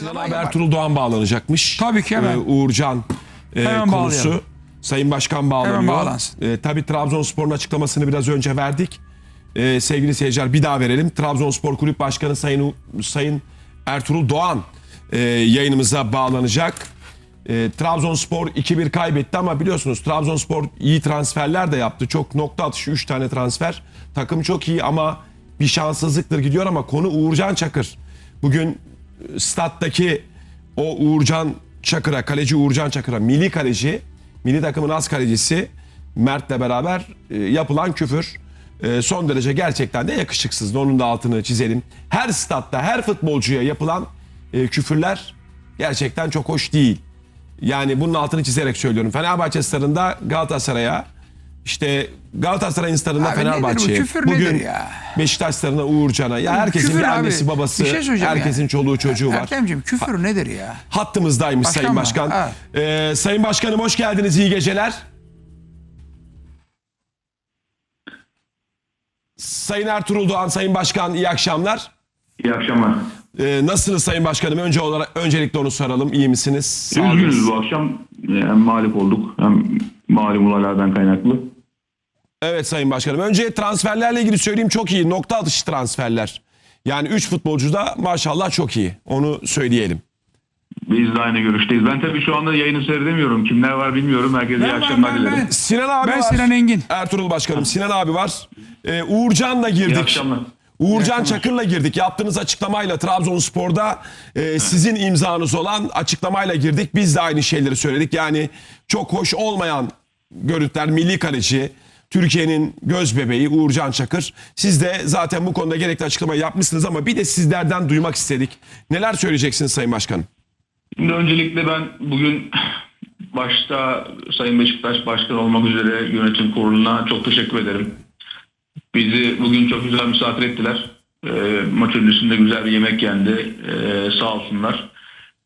Sinan abi. Ertuğrul Doğan bağlanacakmış. Tabii ki hemen. Ee, Uğurcan e, Hemen konusu. bağlayalım. Sayın Başkan bağlanıyor. E, tabii Trabzonspor'un açıklamasını biraz önce verdik. E, sevgili seyirciler bir daha verelim. Trabzonspor Kulüp Başkanı Sayın Sayın Ertuğrul Doğan e, yayınımıza bağlanacak. E, Trabzonspor 2-1 kaybetti ama biliyorsunuz Trabzonspor iyi transferler de yaptı. Çok nokta atışı 3 tane transfer. Takım çok iyi ama bir şanssızlıktır gidiyor ama konu Uğurcan Çakır. Bugün stat'taki o Uğurcan Çakır'a, kaleci Uğurcan Çakır'a, milli kaleci, milli takımın az kalecisi Mert'le beraber e, yapılan küfür e, son derece gerçekten de yakışıksız. Onun da altını çizelim. Her statta, her futbolcuya yapılan e, küfürler gerçekten çok hoş değil. Yani bunun altını çizerek söylüyorum. Fenerbahçe stadında Galatasaray'a, işte Galatasaray'ın stadında Abi bu? Fenerbahçe'ye. Küfür Bugün nedir ya? Beşiktaş stadına Uğurcan'a. Ya herkesin Küfür bir abi. annesi babası, Bir şey herkesin ya. çoluğu çocuğu var. Ertemciğim küfür nedir ya? Hattımızdaymış Başkan Sayın mı? Başkan. Ha. Ee, Sayın Başkanım hoş geldiniz. iyi geceler. Sayın Ertuğrul Doğan, Sayın Başkan iyi akşamlar. İyi akşamlar. Ee, nasılsınız Sayın Başkanım? Önce olarak öncelikle onu soralım. İyi misiniz? Üzgünüz bu akşam hem mağlup olduk hem malum olaylardan kaynaklı. Evet Sayın Başkanım. Önce transferlerle ilgili söyleyeyim çok iyi. Nokta atışı transferler. Yani 3 futbolcu da maşallah çok iyi. Onu söyleyelim. Biz de aynı görüşteyiz. Ben tabii şu anda yayını seyredemiyorum. Kimler var bilmiyorum. Herkese iyi Ben- ben- akşamlar ben- dilerim. ben- Sinan abi Ben var. Sinan Engin. Ertuğrul Başkanım Sinan abi var. Ee, Uğurcan'la İyi girdik. akşamlar. Uğurcan Çakır'la girdik. Yaptığınız açıklamayla Trabzonspor'da e, sizin imzanız olan açıklamayla girdik. Biz de aynı şeyleri söyledik. Yani çok hoş olmayan görüntüler milli kaleci Türkiye'nin göz bebeği Uğurcan Çakır. Siz de zaten bu konuda gerekli açıklamayı yapmışsınız ama bir de sizlerden duymak istedik. Neler söyleyeceksiniz Sayın Başkanım? Şimdi öncelikle ben bugün başta Sayın Beşiktaş Başkan olmak üzere yönetim kuruluna çok teşekkür ederim. Bizi bugün çok güzel misafir ettiler. Ee, maç öncesinde güzel bir yemek yendi. Ee, sağ olsunlar.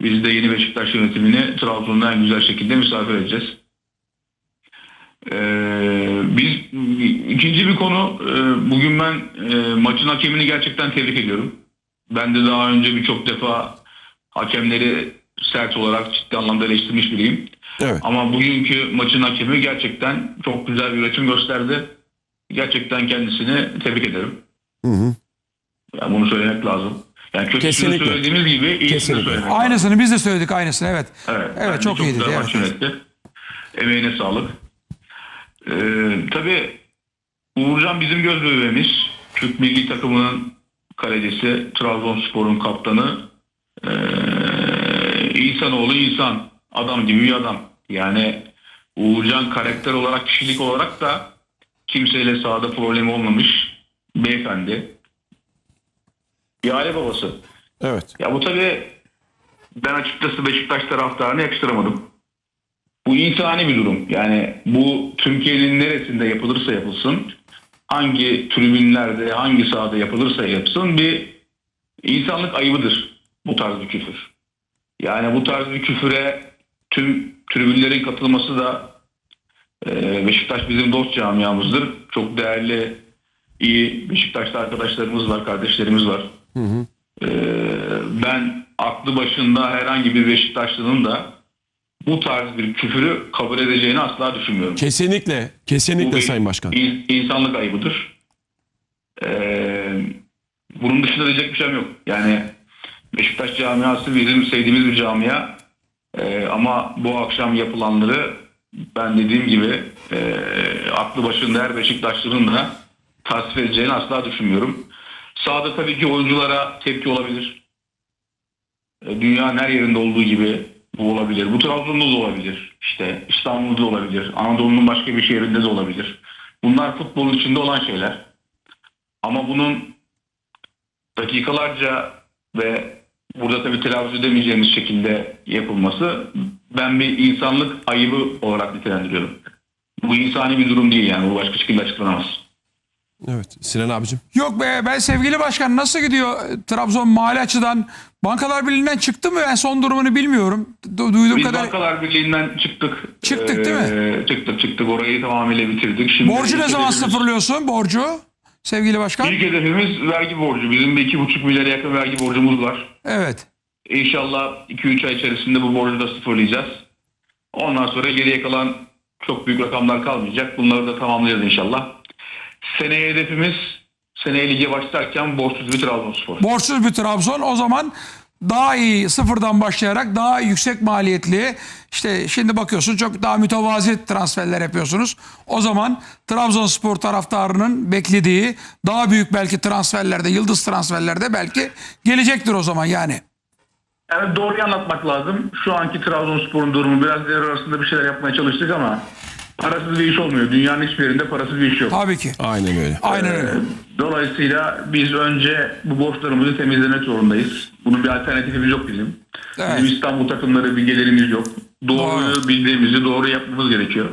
Biz de yeni Beşiktaş yönetimini Trabzon'da en güzel şekilde misafir edeceğiz. Ee, biz ikinci bir konu e, bugün ben e, maçın hakemini gerçekten tebrik ediyorum. Ben de daha önce birçok defa hakemleri sert olarak ciddi anlamda eleştirmiş biriyim. Evet. Ama bugünkü maçın hakemi gerçekten çok güzel bir üretim gösterdi. Gerçekten kendisini tebrik ederim. Hı hı. Yani bunu söylemek lazım. Yani kötüsünü Kesinlikle. söylediğimiz gibi iyisini Kesinlikle. söylemek lazım. Aynısını biz de söyledik aynısını evet. Evet, Evet, bence çok iyiydi, güzel evet. Emeğine sağlık. Ee, tabii Uğurcan bizim göz bebeğimiz. Türk milli takımının kalecisi, Trabzonspor'un kaptanı. Ee, insanoğlu insan. Adam gibi bir adam. Yani Uğurcan karakter olarak, kişilik olarak da kimseyle sahada problemi olmamış beyefendi. Bir aile babası. Evet. Ya bu tabii ben açıkçası Beşiktaş taraftarını yakıştıramadım. Bu insani bir durum. Yani bu Türkiye'nin neresinde yapılırsa yapılsın, hangi tribünlerde, hangi sahada yapılırsa yapsın bir insanlık ayıbıdır bu tarz bir küfür. Yani bu tarz bir küfüre tüm tribünlerin katılması da e, Beşiktaş bizim dost camiamızdır. Çok değerli, iyi Beşiktaşlı arkadaşlarımız var, kardeşlerimiz var. Ee, ben aklı başında herhangi bir Beşiktaşlı'nın da bu tarz bir küfürü kabul edeceğini asla düşünmüyorum. Kesinlikle. Bu Kesinlikle bir Sayın Başkan. in- insanlık ayıbıdır. Ee, bunun dışında diyecek bir şeyim yok. Yani Beşiktaş camiası bizim sevdiğimiz bir camia. Ee, ama bu akşam yapılanları ben dediğim gibi e, aklı başında her Beşiktaşlı'nın da tasvip edeceğini asla düşünmüyorum. Sahada tabii ki oyunculara tepki olabilir. E, Dünyanın her yerinde olduğu gibi bu olabilir. Bu Trabzon'da da olabilir. İşte İstanbul'da da olabilir. Anadolu'nun başka bir şehrinde de olabilir. Bunlar futbolun içinde olan şeyler. Ama bunun dakikalarca ve burada tabii telaffuz edemeyeceğimiz şekilde yapılması ben bir insanlık ayıbı olarak nitelendiriyorum. Bu insani bir durum değil yani. Bu başka şekilde açıklanamaz. Evet. Sinan abicim. Yok be ben sevgili başkan nasıl gidiyor Trabzon mali açıdan? Bankalar Birliği'nden çıktı mı? Ben son durumunu bilmiyorum. Du- Duyduğum Biz kadar. Bankalar Birliği'nden çıktık. Çıktık değil mi? Çıktık çıktık. Orayı tamamıyla bitirdik. Şimdi Borcu ne zaman sıfırlıyorsun borcu? Sevgili başkan. İlk hedefimiz vergi borcu. Bizim bir iki buçuk milyara yakın vergi borcumuz var. Evet. İnşallah 2-3 ay içerisinde bu borcu da sıfırlayacağız. Ondan sonra geriye kalan çok büyük rakamlar kalmayacak. Bunları da tamamlayacağız inşallah. Seneye hedefimiz seneye lige başlarken borçsuz bir Trabzonspor. Borçsuz bir Trabzon o zaman daha iyi sıfırdan başlayarak daha yüksek maliyetli işte şimdi bakıyorsun çok daha mütevazi transferler yapıyorsunuz. O zaman Trabzonspor taraftarının beklediği daha büyük belki transferlerde yıldız transferlerde belki gelecektir o zaman yani. Evet doğruyu anlatmak lazım. Şu anki Trabzonspor'un durumu biraz devre arasında bir şeyler yapmaya çalıştık ama parasız bir iş olmuyor. Dünyanın hiçbir yerinde parasız bir iş yok. Tabii ki. Aynen öyle. Aynen Ee, öyle. Dolayısıyla biz önce bu borçlarımızı temizlemek zorundayız. Bunun bir alternatifimiz yok bizim. Evet. Bizim İstanbul takımları bir gelirimiz yok. Doğruyu Doğru. bildiğimizi doğru yapmamız gerekiyor.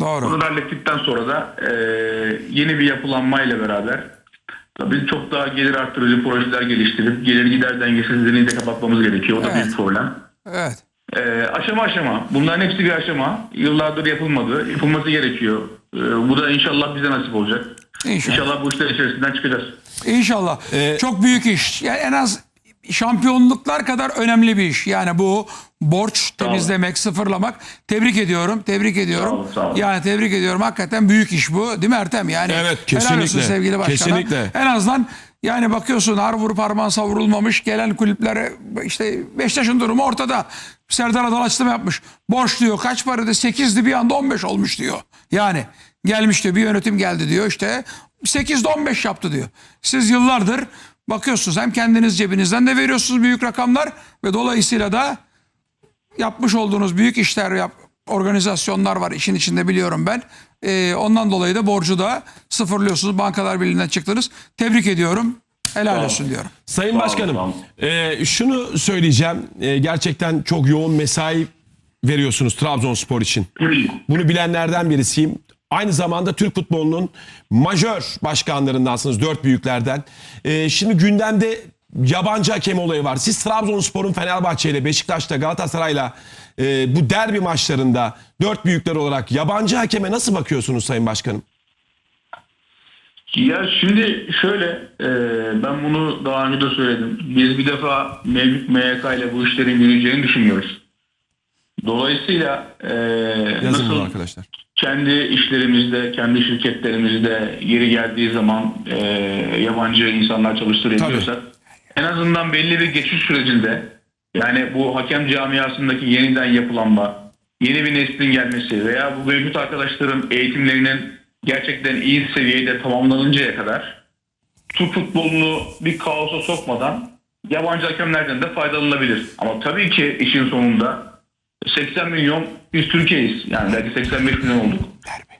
Doğru. Bunu hallettikten sonra da e, yeni bir yapılanmayla beraber tabii çok daha gelir arttırıcı projeler geliştirip gelir gider dengesizliğini de kapatmamız gerekiyor. O da Evet. büyük problem. Evet. Ee, aşama aşama. Bunların hepsi bir aşama. Yıllardır yapılmadı. Yapılması gerekiyor. Ee, bu da inşallah bize nasip olacak. İnşallah. İnşallah bu işler içerisinden çıkacağız. İnşallah. Ee, Çok büyük iş. Yani en az şampiyonluklar kadar önemli bir iş. Yani bu borç temizlemek, sıfırlamak. Tebrik ediyorum. Tebrik ediyorum. Sağ olun, sağ olun. Yani tebrik ediyorum. Hakikaten büyük iş bu. Değil mi Ertem? Yani Evet, Helal olsun kesinlikle. sevgili başkana. Kesinlikle. En azından yani bakıyorsun har vurup parmağın savrulmamış gelen kulüplere işte Beşiktaş'ın durumu ortada. Serdar Adal açıklama yapmış. Borç diyor kaç paraydı 8'di bir anda 15 olmuş diyor. Yani gelmiş diyor bir yönetim geldi diyor işte 8'de 15 yaptı diyor. Siz yıllardır bakıyorsunuz hem kendiniz cebinizden de veriyorsunuz büyük rakamlar ve dolayısıyla da yapmış olduğunuz büyük işler yap, organizasyonlar var işin içinde biliyorum ben. Ee, ondan dolayı da borcu da sıfırlıyorsunuz. Bankalar Birliği'nden çıktınız. Tebrik ediyorum. Helal olsun diyorum. Sayın olun, Başkanım, olun. e, şunu söyleyeceğim. E, gerçekten çok yoğun mesai veriyorsunuz Trabzonspor için. Bunu bilenlerden birisiyim. Aynı zamanda Türk futbolunun majör başkanlarındansınız, dört büyüklerden. E, şimdi gündemde yabancı hakem olayı var. Siz Trabzonspor'un Fenerbahçe ile Beşiktaş'ta Galatasaray'la e, bu derbi maçlarında dört büyükler olarak yabancı hakeme nasıl bakıyorsunuz Sayın Başkanım? Ya şimdi şöyle e, ben bunu daha önce de söyledim. Biz bir defa mevcut MYK ile bu işlerin yürüyeceğini düşünmüyoruz. Dolayısıyla e, Yazın nasıl arkadaşlar. kendi işlerimizde, kendi şirketlerimizde yeri geldiği zaman e, yabancı insanlar çalıştırabiliyorsak en azından belli bir geçiş sürecinde yani bu hakem camiasındaki yeniden yapılanma, yeni bir neslin gelmesi veya bu mevcut arkadaşların eğitimlerinin gerçekten iyi seviyede tamamlanıncaya kadar Türk futbolunu bir kaosa sokmadan yabancı hakemlerden de faydalanabilir. Ama tabii ki işin sonunda 80 milyon biz Türkiye'yiz. Yani belki 85 milyon olduk.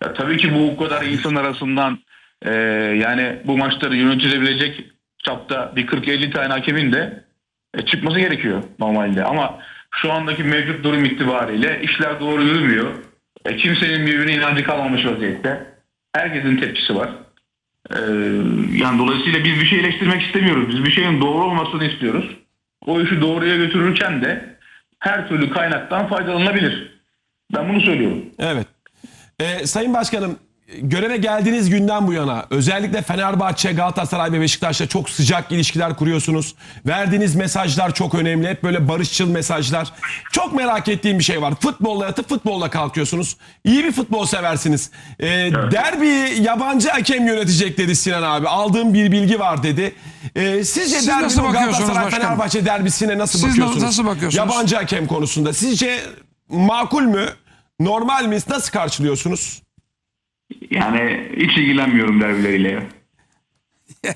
Ya tabii ki bu kadar insan arasından e, yani bu maçları yönetilebilecek çapta bir 40-50 tane hakemin de e, çıkması gerekiyor normalde. Ama şu andaki mevcut durum itibariyle işler doğru yürümüyor. E, kimsenin birbirine inancı kalmamış vaziyette. Herkesin tepkisi var. E, yani dolayısıyla biz bir şey eleştirmek istemiyoruz. Biz bir şeyin doğru olmasını istiyoruz. O işi doğruya götürürken de her türlü kaynaktan faydalanılabilir. Ben bunu söylüyorum. Evet. Ee, Sayın Başkanım göreve geldiğiniz günden bu yana özellikle Fenerbahçe, Galatasaray ve Beşiktaş'la çok sıcak ilişkiler kuruyorsunuz. Verdiğiniz mesajlar çok önemli. Hep böyle barışçıl mesajlar. Çok merak ettiğim bir şey var. Futbolla yatıp futbolla kalkıyorsunuz. İyi bir futbol seversiniz. Ee, Derbi yabancı hakem yönetecek dedi Sinan abi. Aldığım bir bilgi var dedi. Ee, sizce Siz derbi nasıl Galatasaray? Fenerbahçe derbisine nasıl Siz bakıyorsunuz? nasıl bakıyorsunuz? Yabancı hakem konusunda. Sizce makul mü? Normal mi? Nasıl karşılıyorsunuz? Yani hiç ilgilenmiyorum derbileriyle.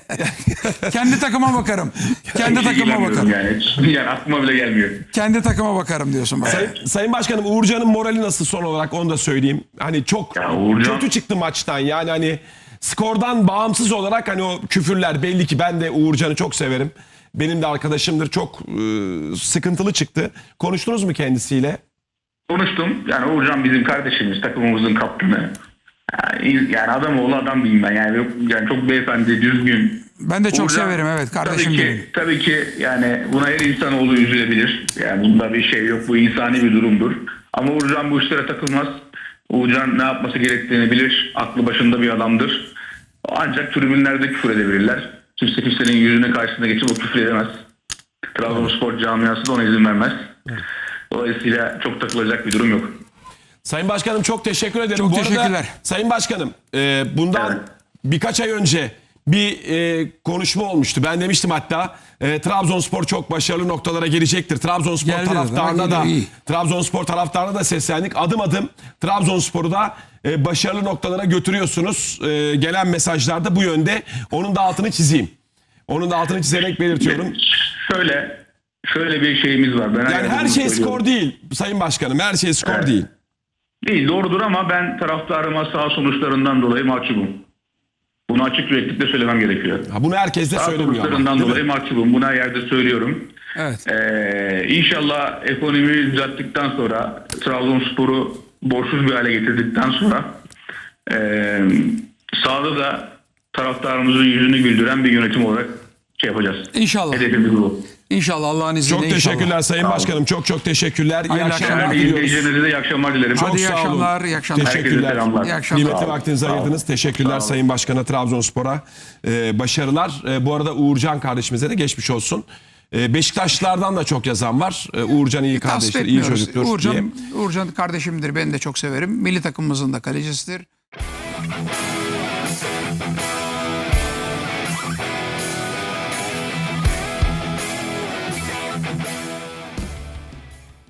Kendi takıma bakarım. Kendi Hiç takıma ilgilenmiyorum bakarım. Yani. Hiç- yani aklıma bile gelmiyor. Kendi takıma bakarım diyorsun. bak. Sayın, Sayın Başkanım Uğurcan'ın morali nasıl son olarak onu da söyleyeyim. Hani çok Ya Uğurcan- kötü çıktı maçtan. Yani hani skordan bağımsız olarak hani o küfürler belli ki ben de Uğurcan'ı çok severim. Benim de arkadaşımdır. Çok e, sıkıntılı çıktı. Konuştunuz mu kendisiyle? Konuştum. Yani Uğurcan bizim kardeşimiz, takımımızın kaptanı. Yani, yani adam oğlu adam diyeyim ben. Yani, yani çok beyefendi, düzgün. Ben de çok Uğurcan, severim evet kardeşim tabii ki, benim. Tabii ki yani buna her insanoğlu üzülebilir. Yani bunda bir şey yok. Bu insani bir durumdur. Ama Uğurcan bu işlere takılmaz. Uğurcan ne yapması gerektiğini bilir. Aklı başında bir adamdır. Ancak tribünlerde küfür edebilirler. Kimse kimsenin yüzüne karşısına geçip o küfür edemez. Trabzonspor camiası da ona izin vermez. Dolayısıyla çok takılacak bir durum yok. Sayın Başkanım çok teşekkür ederim. Çok Bu arada teşekkürler. Sayın Başkanım e, bundan Evet. birkaç ay önce bir e, konuşma olmuştu. Ben demiştim hatta e, Trabzonspor çok başarılı noktalara gelecektir. Trabzonspor Geldi taraftarına da iyi. Trabzonspor taraftarına da seslendik. Adım adım Trabzonspor'u da e, başarılı noktalara götürüyorsunuz. E, gelen mesajlarda bu yönde. Onun da altını çizeyim. Onun da altını çizerek belirtiyorum. Şöyle şöyle bir şeyimiz var. Ben Yani her şey skor değil Sayın Başkanım. Her şey skor Evet. değil. Değil doğrudur ama ben taraftarıma sağ sonuçlarından dolayı mahcubum. Bunu açık yüreklilikle söylemem gerekiyor. Ha, bunu herkes de Sağ söylemiyor ama. sonuçlarından mi? dolayı mahcubum. Bunu her yerde söylüyorum. Evet. Ee, inşallah ekonomiyi düzelttikten sonra Trabzonspor'u borçsuz bir hale getirdikten sonra ee, sahada da taraftarımızın yüzünü güldüren bir yönetim olarak şey yapacağız. İnşallah. Hedefimiz bu. İnşallah Allah'ın izniyle Çok inşallah. teşekkürler Sayın olun. Başkanım. Çok çok teşekkürler. İyi Hayırlı akşamlar akşamlar. diliyoruz. İzleyicilerinize de iyi akşamlar dilerim. Çok Hadi iyi sağ olun. akşamlar, iyi akşamlar. Herkese Teşekkürler. selamlar. İyi akşamlar. Kıymetli vaktinizi ayırdınız. Teşekkürler. Sayın Başkan'a Trabzonspor'a. Ee, başarılar. Ee, bu arada Uğurcan kardeşimize de geçmiş olsun. Ee, Beşiktaşlılardan da çok yazan var. Ee, Uğurcan iyi Tasvip kardeştir, iyi etmiyoruz. çocuktur diye. Uğurcan, Uğurcan kardeşimdir. Ben de çok severim. Milli takımımızın da kalecisidir.